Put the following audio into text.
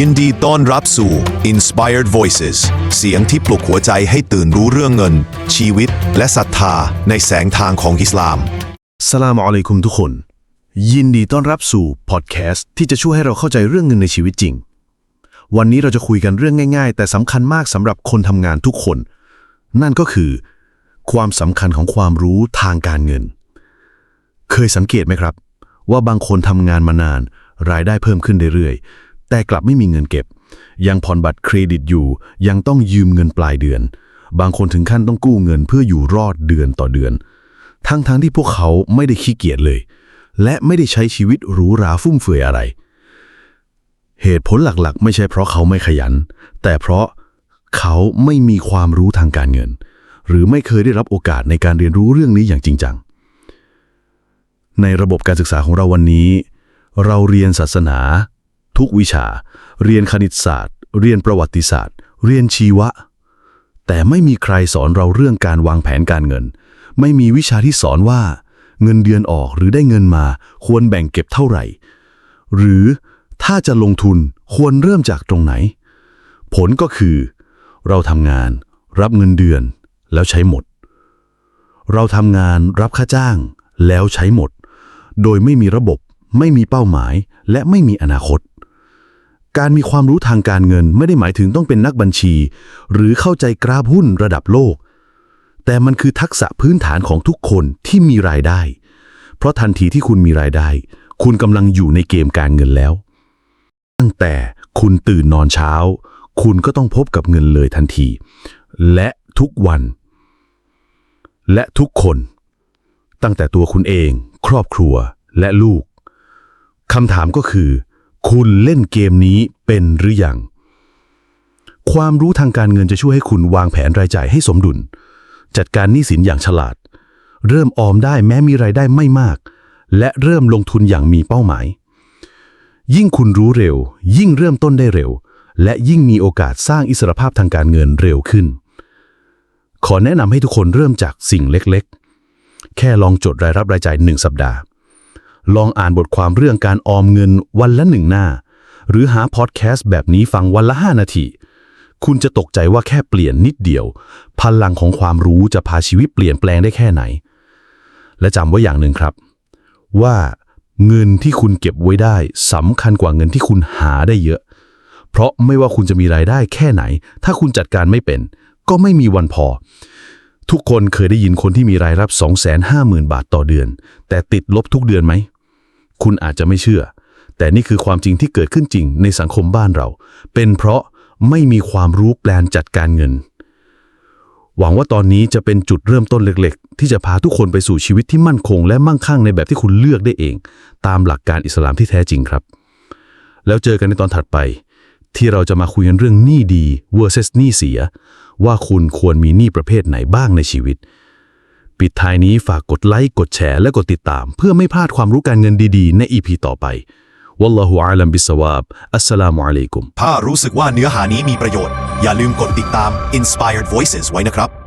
ยินดีต้อนรับสู่ Inspired Voices เสียงที่ปลุกหัวใจให้ตื่นรู้เรื่องเงิน ชีวิต และศรัทธาในแสงทางของอิสลาม สลามอะลัยคุมทุกคน ยินดีต้อนรับสู่พอดแคสต์ที่จะช่วยให้เราเข้าใจเรื่องเงินในชีวิตจริง วันนี้เราจะคุยกันเรื่องง่าย ๆ แต่สำคัญมากสำหรับคนทำงานทุกคน นั่นก็คือ ความสำคัญของความรู้ทางการเงิน เคยสังเกตไหมครับ ว่าบางคนทำงานมานาน รายได้เพิ่มขึ้นเรื่อยๆ แต่กลับไม่มีเงินเก็บ ยังผ่อนบัตรเครดิตอยู่ ยังต้องยืมเงินปลายเดือน บางคนถึงขั้นต้องกู้เงินเพื่ออยู่รอดเดือนต่อเดือน ทั้งๆทที่พวกเขาไม่ได้ขี้เกียจเลย และไม่ได้ใช้ชีวิตหรูหราฟุ่มเฟือยอะไร เหตุผลหลักๆ ไม่ใช่เพราะเขาไม่ขยัน แต่เพราะเขาไม่มีความรู้ทางการเงิน หรือไม่เคยได้รับโอกาสในการเรียนรู้เรื่องนี้อย่างจริงจัง ในระบบการศึกษาของเราวันนี้ เราเรียนศาสนา ทุกวิชา เรียนคณิตศาสตร์ เรียนประวัติศาสตร์ เรียนชีวะ แต่ไม่มีใครสอนเราเรื่องการวางแผนการเงิน ไม่มีวิชาที่สอนว่า เงินเดือนออกหรือได้เงินมา ควรแบ่งเก็บเท่าไหร่ หรือถ้าจะลงทุนควรเริ่มจากตรงไหน ผลก็คือ เราทำงานรับเงินเดือน แล้วใช้หมด เราทำงานรับค่าจ้าง แล้วใช้หมด โดยไม่มีระบบ ไม่มีเป้าหมาย และไม่มีอนาคต การมีความรู้ทางการเงินไม่ได้หมายถึงต้องเป็นนักบัญชี หรือเข้าใจกราฟหุ้นระดับโลก แต่มันคือทักษะพื้นฐานของทุกคนที่มีรายได้ เพราะทันทีที่คุณมีรายได้ คุณกำลังอยู่ในเกมการเงินแล้ว ตั้งแต่คุณตื่นนอนเช้า คุณก็ต้องพบกับเงินเลยทันที และทุกวัน และทุกคน ตั้งแต่ตัวคุณเอง ครอบครัวและลูกคำถามก็คือ คุณเล่นเกมนี้เป็นหรือยัง ความรู้ทางการเงินจะช่วยให้คุณวางแผนรายจ่ายให้สมดุล จัดการหนี้สินอย่างฉลาด เริ่มออมได้แม้มีรายได้ไม่มาก และเริ่มลงทุนอย่างมีเป้าหมาย ยิ่งคุณรู้เร็ว ยิ่งเริ่มต้นได้เร็ว และยิ่งมีโอกาสสร้างอิสรภาพทางการเงินเร็วขึ้น ขอแนะนำให้ทุกคนเริ่มจากสิ่งเล็กๆ แค่ลองจดรายรับรายจ่ายหนึ่งสัปดาห์ ลองอ่านบทความเรื่องการออมเงินวันละหนึ่งหน้า หรือหาพอดแคสต์แบบนี้ฟังวันละ 5 นาที คุณจะตกใจว่าแค่เปลี่ยนนิดเดียว พลังของความรู้จะพาชีวิตเปลี่ยนแปลงได้แค่ไหน และจำไว้อย่างหนึ่งครับ ว่าเงินที่คุณเก็บไว้ได้สำคัญกว่าเงินที่คุณหาได้เยอะ เพราะไม่ว่าคุณจะมีรายได้แค่ไหน ถ้าคุณจัดการไม่เป็น ก็ไม่มีวันพอ ทุกคนเคยได้ยินคนที่มีรายรับ 250,000 บาทต่อเดือน แต่ติดลบทุกเดือนไหม คุณอาจจะไม่เชื่อ แต่นี่คือความจริงที่เกิดขึ้นจริงในสังคมบ้านเรา เป็นเพราะไม่มีความรู้แปลนจัดการเงิน หวังว่าตอนนี้จะเป็นจุดเริ่มต้นเล็กๆ ที่จะพาทุกคนไปสู่ชีวิตที่มั่นคง และมั่งคั่งในแบบที่คุณเลือกได้เอง ตามหลักการอิสลามที่แท้จริงครับ แล้วเจอกันในตอนถัดไป ที่เราจะมาคุยกันเรื่องหนี้ดี versus หนี้เสีย ว่าคุณควรมีหนี้ประเภทไหนบ้างในชีวิต ปิดท้ายนี้ฝากกดไลค์กดแชร์และกดติดตาม เพื่อไม่พลาดความรู้การเงินดีๆ ในอีพีต่อไป Wallahu a'lam bisawab อัสสลามุอะลัยกุมถ้ารู้สึกว่าเนื้อหานี้มีประโยชน์ อย่าลืมกดติดตาม Inspired Voices ไว้นะครับ